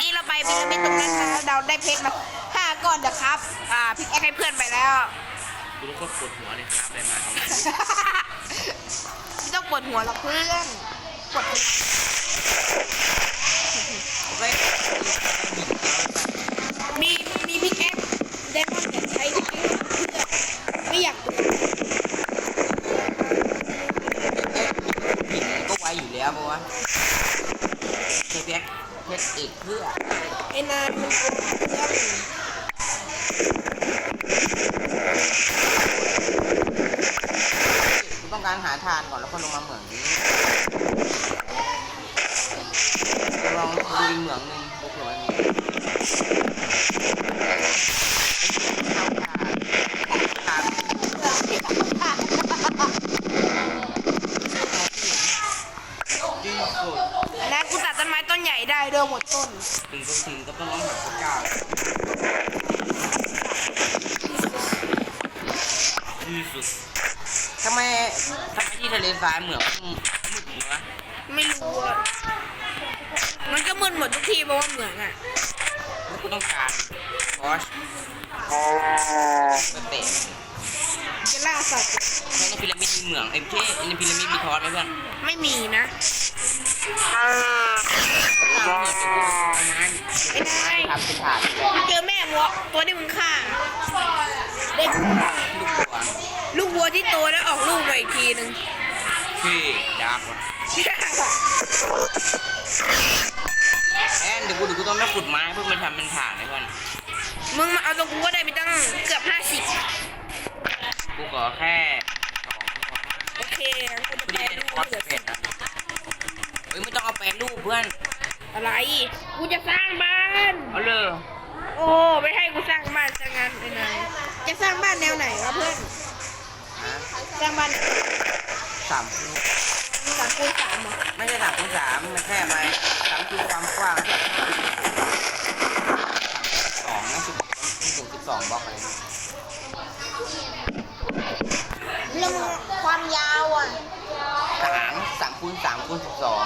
กี้เราไปพีระมิดตรงนั้นนะเราได้เพชรมาห้าก้อนนะครับ อ่าพิกแอคให้เพื่อนไปแล้ว กูรู้ว่าปวดหัวเลยครับอะไรมาครับไม่ต้องปวดหัวหรอกเพื่อนปวดหัวเฮ้ยมีมีพิกแอคเดมอนอยากใช้พิกแอคเพื่อนไม่อยากตัวผิดก็ไวอยู่แล้วเพราะว่าเทปแบ็ก เพชรอีกเพื่อไอ้นายมันโกงเพื่อนกูต้องการหาทานก่อนแล้วก็ลงมาเหมืองนี้ลองดูเหมืองหนึ่งดูเผื่อมันมีทานดีสุด อันนั้นกูตัดต้นไม้ต้นใหญ่ได้เดิมหมด ต้นถึงต้องถึงก็ต้องร้องหาพระเจ้าที่สุดทำไมทำไมที่ทะเลทรายเหมือนมืดอยู่วะไม่รู้อะมันก็มึนหมดทุกทีเพราะว่าเหมืองอะแล้วกูต้องการคอสก็เตะจะล่าสัตว์แค่ในพีระมิดมีเหมืองเอ้ยไม่ใช่ในพีระมิดมีทอสไหมเพื่อนไม่มีนะ ทำเหมือนจะกูเอาไม้ไอ้นายทำเป็นถาดกูเจอแม่วัวตัวที่มึงฆ่าเด็กลูกตัวลูกวัวที่โตแล้วออกลูกมาอีกทีหนึ่งพี่ดาร์กว่ะแอนเดี๋ยวกูเดี๋ยวกูต้องไม่ขุดไม้เพื่อมาทำเป็นถาดนะเพื่อนมึงมาเอาตรงกูก็ได้ไปตั้งเกือบห้าสิบกูขอแค่สองขอโอเคกูจะไม่แปลได้รูปคอสเหลือเป็ ดนะเฮ้ยไม่ต้องเอาแปรรูปเพื่อน อะไร กูจะสร้างบ้าน เอาเลยโอ้ ไม่ให้กูสร้างบ้านซะงั้นไอ้นายจะสร้างบ้านแนวไหนวะเพื่อนฮะสร้างบ้านสามคูณสามคูณสามเหรอไม่ใช่สามคูณสามมันแค่ไหมสามคือความกว้างแค่สองนะสิบสูงสิบสองบล็อกอะไรเนี่ยเรื่องความยาวอะสาม สามคูณสามคูณสิบสอง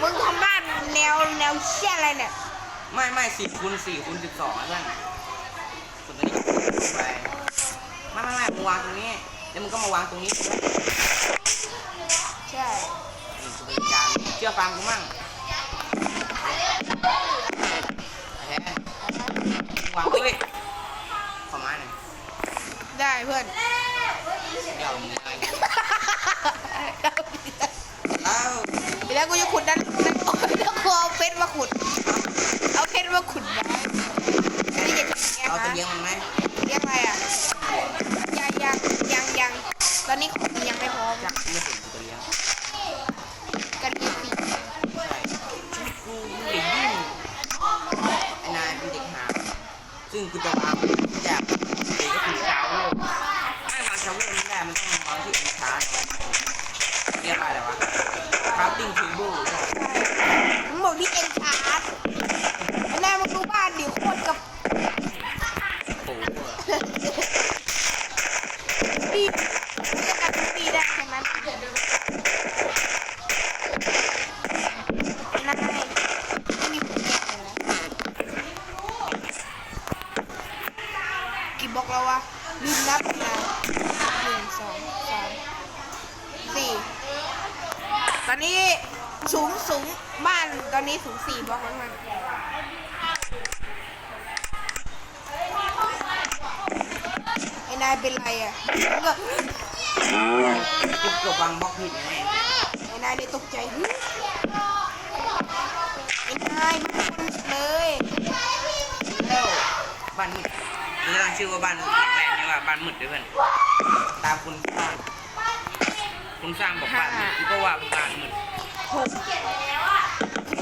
มึงทำบ้านแนวแนวเชี่ยอะไรเนี่ย ไม่ไม่สี่คูณสี่คูณสิบสองนะเพื่อนส่วนตัวนี้ก็คูณไปไม่ไม่ไม่มึงวางตรงนี้ แล้วมึงก็มาวางตรงนี้ใช่นี่กูเป็นการเชื่อฟังกูมั่งแฮะวางเฮ้ยขอไม้หน่อยได้เพื่อนเดี๋ยวมึง แล้วแล้วกูจะขุดด้านด้านบนแล้วกูเอาเพชรมาขุด เอาเพชรมาขุดไว้นนี้จะทำยังไงเอาตัวคะเลี้ยงมันไหมเรียกอะไรอะยังยังยังยังตอนนี้ของมันยังไม่พร้อมจักไม่ถึงตัวเลี้ยงกันดีปีใช่กูเด็กยิ่งไอ้นายเป็นเด็กหาซึ่งกูจะวางแบบเด็กก็คือเช้าโลกไม่วางเช้าโลกไม่ได้มันต้องวางที่อันช้าเรียกว่าอะไรวะคราฟติ้งทเบิลใช่มึงบอกที่เอ็นชาร์ดไอ้แน่มึงดูบ้านดิโคตรกับโอ้โหปีจะกันปีได้ใช่ไหมนายไม่มีผู้เก็บเลยนะกี่บล็อกแล้ววะลืมนับนะหนึ่งสองสามสี่ ตอนนี้สูงสูงบ้านตอนนี้สูงสี่บล็อกแล้วมันไอ้นายเป็นไรอะมันก็กูเกือบวางบล็อกผิดไงไอ้นายเลยตกใจไอ้นายมันเลยแล้วบ้านมืดกูจะตั้งชื่อว่าบ้านแข็งแรงนี่ว่าบ้านมืดด้วยเพื่อนตามคุณ คุณสร้างบอกบ้านมืดกูก็ว่าบ้านมืดหก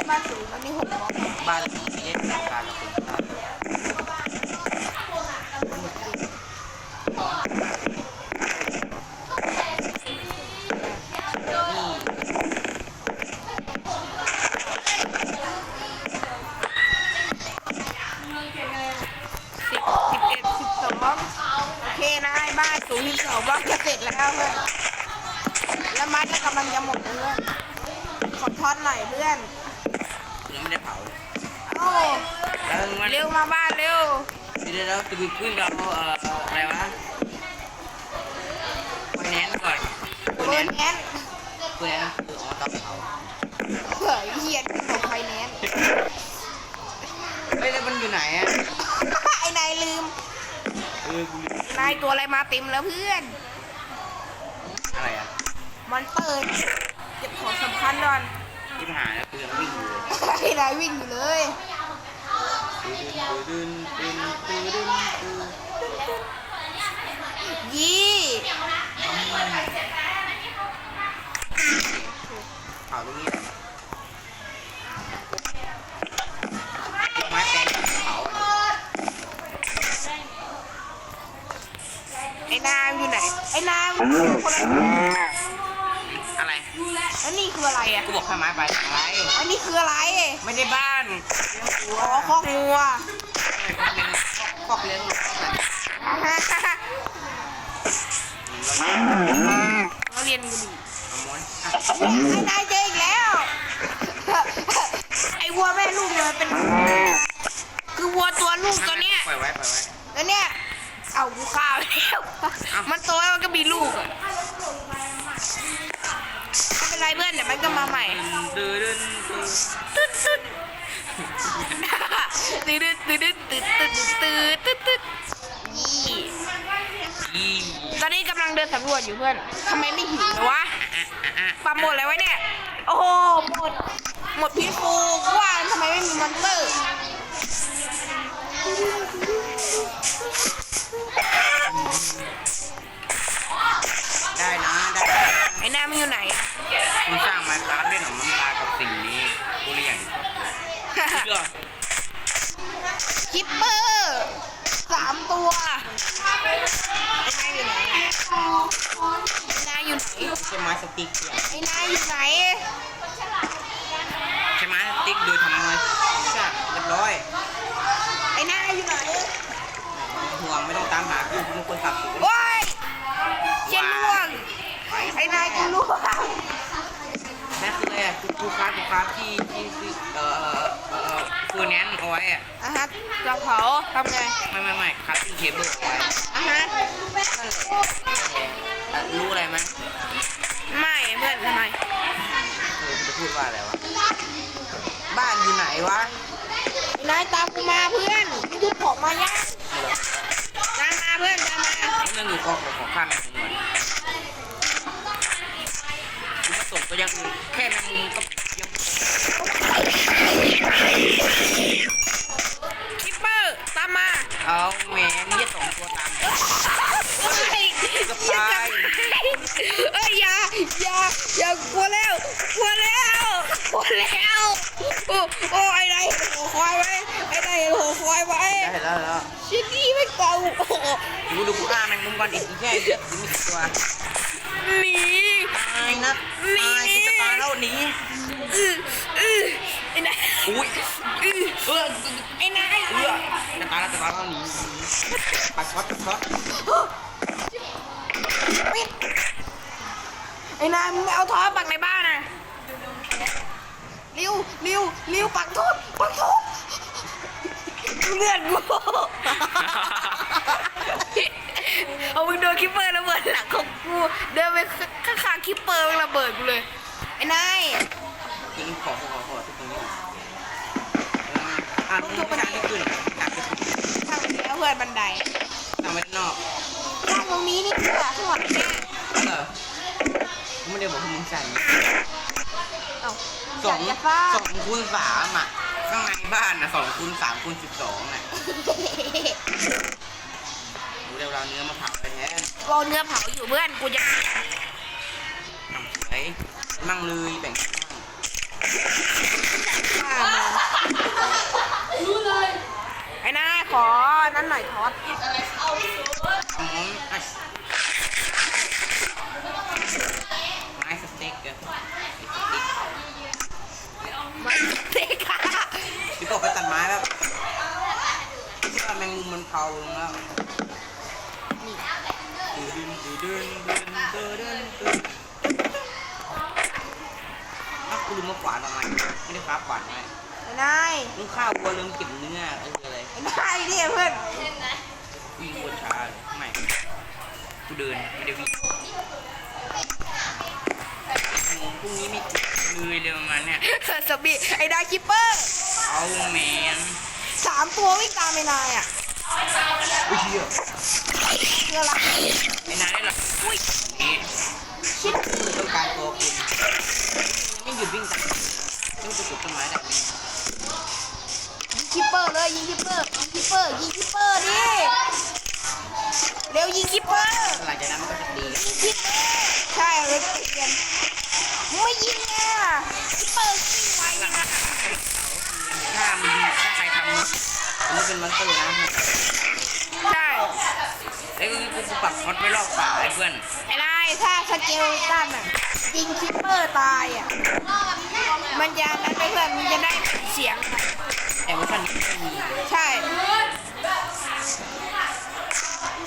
บ้านสูงตอนนี้หกบล็อกบ้านเล็กราคากับคุณสร้างำลังจะหมดเพื่อนขอทอดหน่อยเพื่อนยังไม่ได้เผาเลยเอ้าแล้วมันเร็วมาบ้านเร็วเดี๋ยวเราจะไปพึ่งเราเอ่ออะไรวะไฟแนนซ์ก่อนเบอร์แนนไฟแนนซ์คืออ๋อเตาเผาเฮ้ยเฮียขนมไฟแนนเฮ้ยแล้วมันอยู่ไหนอะไอ้นายลืม เออกูลืมนายตัวอะไรมาเต็มแล้วเพื่อน อะไรอะ มันเปิดเก็บของสำคัญก่อนที่ผ่านแล้วกูยังวิ่งอยู่เลยไอ้นายวิ่งอยู่เลยตื่นตื่นตื่นตื่นตื่นยี่เผาตรงนี้แหละไม้แปลงเผาอะไอ้นายอยู่ไหน ไอ้นายมันอยู่คนละอะไร แล้วนี่คืออะไรอะ กูบอกให้ไม้ไปอะไร อันนี้คืออะไร ไม่ได้บ้านอ๋อคอกงัวคอกเลี้ยงลูกแบบเราเรียนกันดีเอาม้วนอะไอ้นายเจออีกแล้ว ไอ้วัวแม่ลูกเนี่ยมันเป็น คือวัวตัวลูกตัวเนี้ยปล่อยไว้ปล่อยไว้ แล้วเนี่ย เอากูฆ่าไปแล้ว มันโตแล้วมันก็มีลูกอะไม่ เพื่อนเดี๋ยวมันก็มาใหม่ดินเดินเดินตึ๊ดตึ๊ดตึ๊ดตึ๊ดตึ๊ดตึ๊ดตึ๊ดตึ๊ดตึ๊ดตึ๊ดตึ๊ดยี่อีตอนนี้กำลังเดินสำรวจอยู่เพื่อนทำไมไม่หิววะปรับหมดอะไรไว้เนี่ย โอ้โหหมด หมดพิษฟูว่าทำไมไม่มีมอนเตอร์ อ้หน้ามันอยู่ไหนคุณสร้างไม้คราฟด้วยหนองน้ำตากับสิ่งนี้กูเลยอย่างชอบเลยเชื่อคิปเปอร์สามตัวไอ้นายอยู่ไหนไอ้นายอยู่ไหนใช้ไม้สติ๊กเนี่ยไอ้นายอยู่ไหนใช้ไม้สติ๊กโดยทำไมใช่เรียบร้อยไอ้นายอยู่ไหนห่วงไม่ต้องตามหากูกูเป็นคนขับสูงโอ้ยเช่นล่วง ไอ้นายกูล่วงนั่นคืออะไรอะกูคากูคาฟที่ที่ที่เอ่อเอ่อเอ่อฟูแนนเอาไว้อะอะฮะเราเผาทำไงไม่ไม่ไม่คราฟติ้งเทเบิลเอาไว้อะฮะอะรู้อะไรไหมไม่เพื่อนทำไมเออจะพูดว่าอะไรวะบ้านอยู่ไหนวะไอ้นายตามกูมาเพื่อนมึงยุบของมายังตามมาเพื่อนตามมา เรื่องอยู่กองของข้าแม่ ตัวอยังอื่นแค่แมงมุมก็ยังคิปเปอร์ตามมา เอาแหมมึงจะส่งตัวตามเฮ้ยกับตายเอ้ยอย่าอย่าอย่ากลัวแล้วกลัวแล้วกลัวแล้วโอ้โอ้ไอ้นายหัวควายไว้ไอ้นายหัวควายไว้ได้แล้วแล้วชิ้นนี้ไม่เก่าดูดูกูอ้าแมงมุมก่อนอีกแค่เยอะถึงมีสิบตัว หนีตายนะตายกูจะตายแล้วหนีอืออือไอ้นายอุ้ยอือเออไอ้นายเออจะตายแล้วจะตายแล้วหนีปัดช็อตปัดช็อตปิดไอ้นายมึงไม่เอาท่อปักในบ้านอะริวริวริวปักทุบปักทุบเลือดกูเอามึงโดนคิปเปอร์ระเบิดหลังของ กูเดินไปข้างๆคิปเปอร์มันระเบิดกูเลย ไอ้นายกินขอขอขอทุกตรงนี้อะตรงนี้ทางที่ขึ้นทางที่ขึ้นทางนี้แล้วเพื่อนบันไดทางไว้ด้านนอกทางตรงนี้นี่คือข้างหลังแน่เออกูไม่ได้บอกให้มึงใส่เอ้าสองอย่าฟ้าสองคูณสามอะข้างในบ้านนะสองคูณสามคูณสิบสองอะกู เดี๋ยวเราเนื้อมาเผาไปแทนรอเนื้อเผาอยู่เพื่อนกูจะทำสวยมั่งเลยแบ่งกันมั่งฆ่ามันไอ้นายขอนั้นหน่อยทอดทำม้อนอะไม้สเต็กอะไม้สเต็กไม่เตะค่ะพี่บอกไปตัดไม้แบบที่ว่าแมงมุมมันเผาลงแล้วดึ นดึนดึนดึนดึนดึนอ้าวกูลืมมาขวานทำไมไม่ได้ครับขวานไว้ไอ้นายมึงข้าววัวลืมเก็บเนื้อเอออะไรไอ้นายเนี่ยเพื่อนวิ่งโคตรช้าเลยไม่กูเดินไม่ได้วิ่งพรุ่งนี้ไม่กินเลยเลยประมาณเนี้ยสบีไอ้นายคิปเปอร์เอาแมนสามตัววิ่งตามไอ้นายอะอุ้ยเชี่ย เพื่ออะไรไอ้นายได้หรออุ้ยนี่ชิปคือต้องการตัวคุณยังไม่หยุดวิ่งตามต้องจะปลูกต้นไม้ได้ยิงคิปเปอร์เลยยิงคิปเปอร์ยิงคิปเปอร์ยิงคิปเปอร์ดิเร็วยิงคิปเปอร์หลังจากนั้นมันก็จะดียิงคิปเปอร์ใช่เลยเปลี่ยนไม่ยิงอะคิปเปอร์วิ่งไวนะถ้ามันถ้าใครทำมันเป็นมอนตอร์นะใช่ ไอ้กูกูกูปักฮอตไว้รอบป่าไอ้เพื่อนไอ้นายถ้าสเกลตันอะยิงคิปเปอร์ตายอะมันจะนั้นไปเพื่อนมันจะได้เสียงอะแต่เวอร์ชันนี้ไม่มีใช่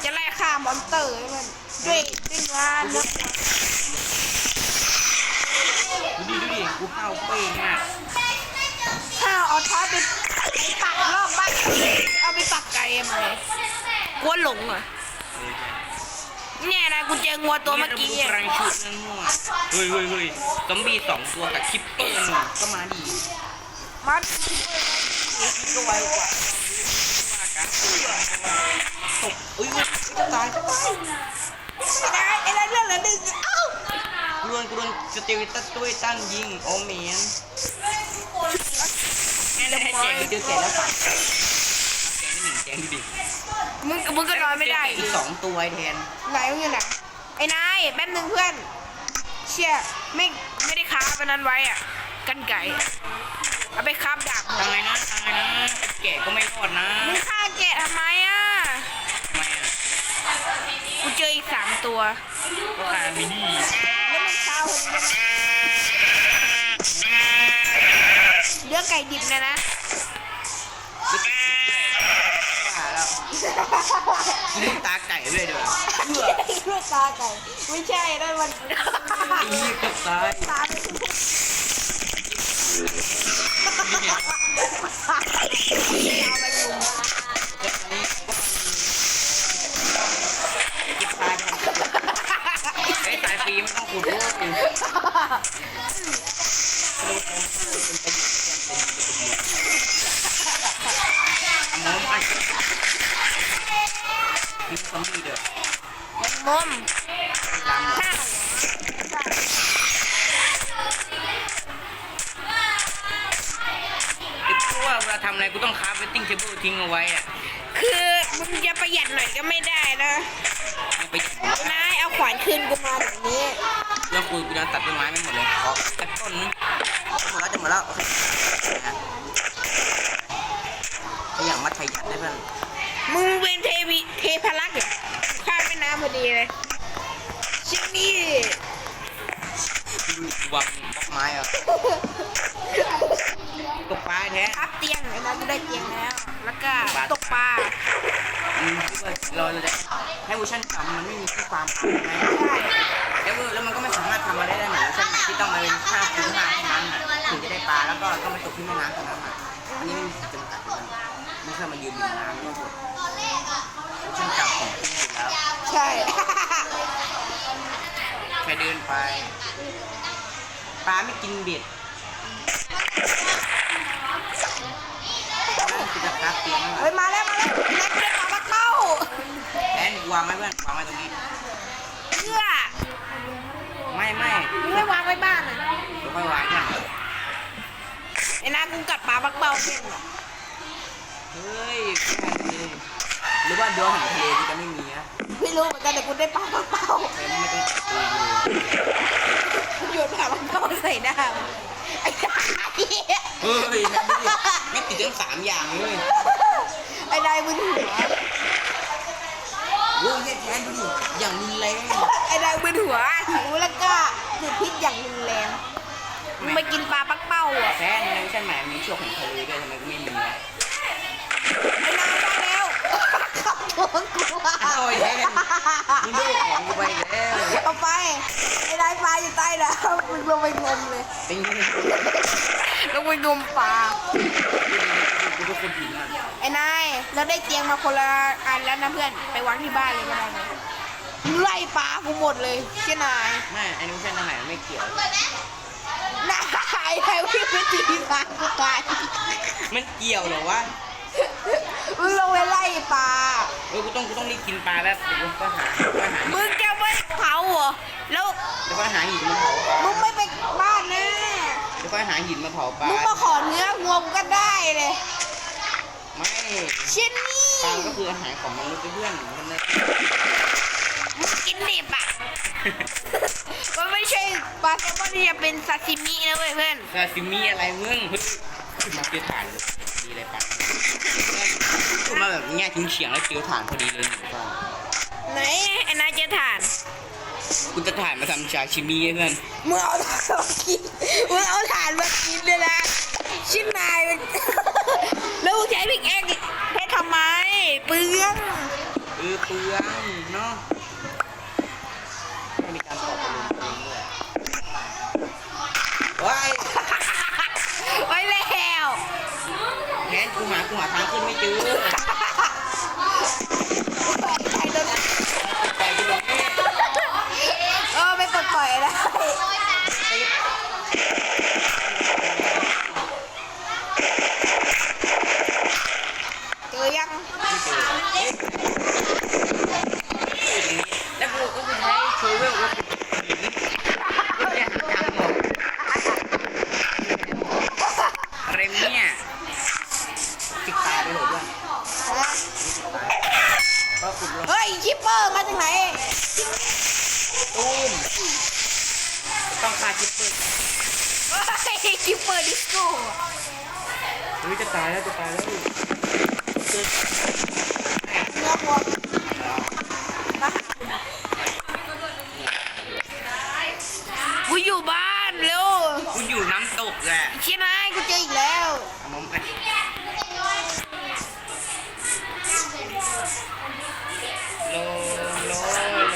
จะไล่ฆ่ามอนสเตอร์ให้มันด้วยด้วยงานนะดูดิดูดิกูเข้าเป้งมากถ้าเอาท้าไปไปปักรอบบ้านเอาไปปักไก่มาเลยกลัวหลงเหรอเออใช่ เนี่ยนะกูเจองัวตัวเมื่อกี้นี่อะเรากำลังชุดนั่งมั่วเฮ้ยเฮ้ยเฮ้ยซอมบี้สองตัวกับคิปเปอร์หนึ่งก็มาดีมันก็ไวกว่าว่ากันตกอุ้ยจะตายจะตายไม่ได้ไอ้นั่นเรื่องละหนึ่งเอ้ากูโดนกูโดนสเตวิตัสด้วยตั้นยิงโอเมนแม่ได้ให้แจงเจอแกแล้วฝังแจงได้หนึ่งแจงดูดิ มึงมึงก็นอนไม่ได้อีกสองตัวไอ้แทนไหนมึงอยู่ไหนไอ้นายแป๊บนึงเพื่อน เชี่ยไม่ไม่ได้ค้าไปนั้นไว้อะ กันไก่เอาไปค้าบดาบทำไงนะทำไงนะแกะก็ไม่รอดนะมึงฆ่าแกะทำไมอะทำไมอะกูเจออีกสามตัวก็ขาดไม่ดีแล้วมึงฆ่าคนนี้ได้ไหมเลือกไก่ดิบนะนะ ลึกว่าแล้วกินตาไก่ด้วยเด้อเพื่อเลือกตาไก่ ไม่ใช่นั่นมันอีกับตายตาไม่ถูกเอาไปลุมเจ็บนี้กินตาไอ้สายฟรีไม่ต้องขุดด้ว ซอมบี้เด้อมุมลามหมดห้าไอ้พวกเวลาทำอะไรกูต้องคาร์เวตติ้งเทเบิลทิ้งเอาไว้อะคือมึงจะประหยัดหน่อยก็ไม่ได้นะไม่ไปนายเอาขวานคืนกูมาแบบนี้เรื่องคุยกูจะตัดต้นไม้ไม่หมดเลยขอตัดต้นนึงหมดแล้วจะหมดแล้วโอเคนะอย่างมัธยัสถ์ได้เพื่อน มึงเป็นเทวีเทพรักษ์เหรอข้ามแม่น้ำพอดีเลยชินี่ดูวางบล็อกไม้อะตกปลาแท้อัพเตียงไอ้นั้นก็ได้เตียงแล้ว แล้วก็ตกปลาอืมคิดว่าเราเราจะให้เวอร์ชันต่ำมันไม่มีที่ฟาร์มปลาใช่ไหมใช่แล้วเวอร์แล้วมันก็ไม่สามารถทำมาได้ได้เหมือนเวอร์ชันที่ต้องมาเป็นค่าคูณค่าเท่านั้นน่ะถึงจะได้ปลาแล้วก็ต้องไปตกที่แม่น้ำเท่านั้นอะอันนี้ไม่มีจำกัดเลยไม่ใช่มายืนอยู่ในน้ำก็หมดเวอร์ชันเก่าของที่อยู่แล้ว ใช่แค่เดินไป ปลาไม่กินเบ็ดนั่นคือจะคับเตียงนั่นแหเฮ้ยละมาแล้วมาแล้วแม็กได้ปลาปักเต้าแอนวางไว้เพื่อนวางไว้ตรงนี้ เพื่อไม่ไม่มึงไม่วางไว้บ้านอะเดี๋ยวค่อยวางกันไอ้นากูกัดปลาปักเต้าเป็นเหรอเฮ้ยแค่นี้หรือว่าดวงแห่งทะเลกูจะไม่มีนะไม่ รู้เหมือนกันแต่กูได้ปลาปักเต้าแต่ไม่ต้องจับตัวอยู่กูโยนปลาปักเต้าใส่หน้ามไอ้นายเฮ้ยนั่นดูดิไม่ติดทั้งสามอย่างเลยไอ้นายมึนหัวโอ้ยแทนดูดิอย่างรุนแรงไอ้นายมึนหัวหิวแล้วก็ติดพิษอย่างรุนแรงมึงไปกินปลาปักเป้าอะแทนในเวอร์ชันใหม่มีช่วงแห่งทะเลด้วยทำไมกูไม่มีวะไอ้นายได้ ขับตัวของกูโอ้ยแทนมึงดูของกูไปแล้วเอาไปไอ้นายปลาอยู่ใต้น้ำมึงลงไปงมเลยเป็นยังไงลงไปงมปลากูเป็นคนผิดนะไอ้นายเราได้เตียงมาคนละอันแล้วนะเพื่อนไปวางที่บ้านเลยก็ได้นะมึงไล่ปลากูหมดเลยเชี่ยนายไม่อันนี้ไม่ใช่ทหารไม่เกี่ยวนายไอ้วิ่งไปตีปลากูตายมันเกี่ยวเหรอวะ มึงลงไปไล่ปลา เออกูต้องกูต้องรีบกินปลาแล้วเดี๋ยวกูก็หาก็หามึงจะไม่เผาเหรอ แล้วเดี๋ยวก็หาหินมาเผามึงไม่ไปบ้านนะเดี๋ยวก็หาหินมาเผาปลามึงมาขอเนื้องัวมึงก็ได้เลย ไม่เช่นนี้ปลาก็คืออาหารของมนุษย์เพื่อนมันเลยมึงกินดิบอะ มันไม่ใช่ปลาแซลมอนที่จะเป็นซาซิมินะเว้ยเพื่อนซาซิมิอะไรมึงเฮ้ยขึ้นมาเจอถ่านเลย ดีเลยปลาขึ้นมาแบบแง่ทิ้งเฉียงแล้วเจอถ่านพอดีเลยหนูก็ไหนไอ้นายเจอถ่านกูจะถ่านมาทำชาชิมิให้เพื่อนมึงเอาถ่านมากินมึงเอาถ่านมากินเลยนะ ชิ้นนายมัน แล้วมึงใช้พริกแองให้ทำไม เปลือง เออเปลืองเนาะ ทางขึ้นไม่เจอ ใครโดน ไปกูลงนี่ เออไม่ปลดปล่อยได้เจอยัง ไม่เจอเอ๊ะแล้วกูก็คือใช้โชเวลก็เป็นหินเนี่ยทางหมดอะไรเนี่ยติดตายไปเลยด้วยก็ขุดลง เฮ้ยชิปเปอร์มาจากไหน ตูมต้องฆ่าคิปเปอร์ เฮ้ยชิปเปอร์ดิสโก้ เฮ้ยจะตายแล้วจะตายแล้วเจอ เนื้อวัวกู อยู่บ้านเร็วกูอยู่น้ำตกแหละเชี่ยนายกูเจออีกแล้วเอามอมอะโลโลโล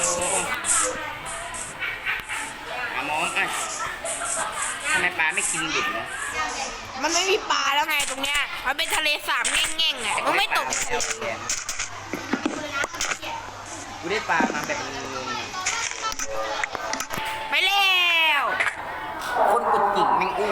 อามอมอะทำไมปลาไม่กินหยุดนะมันไม่มีปลาแล้วไงตรงเนี้ย มันเป็นทะเลสาบแง่งๆอะมันไม่ตกทะเลกูได้ปลามาแบบง คนกดกิ่งแมงอู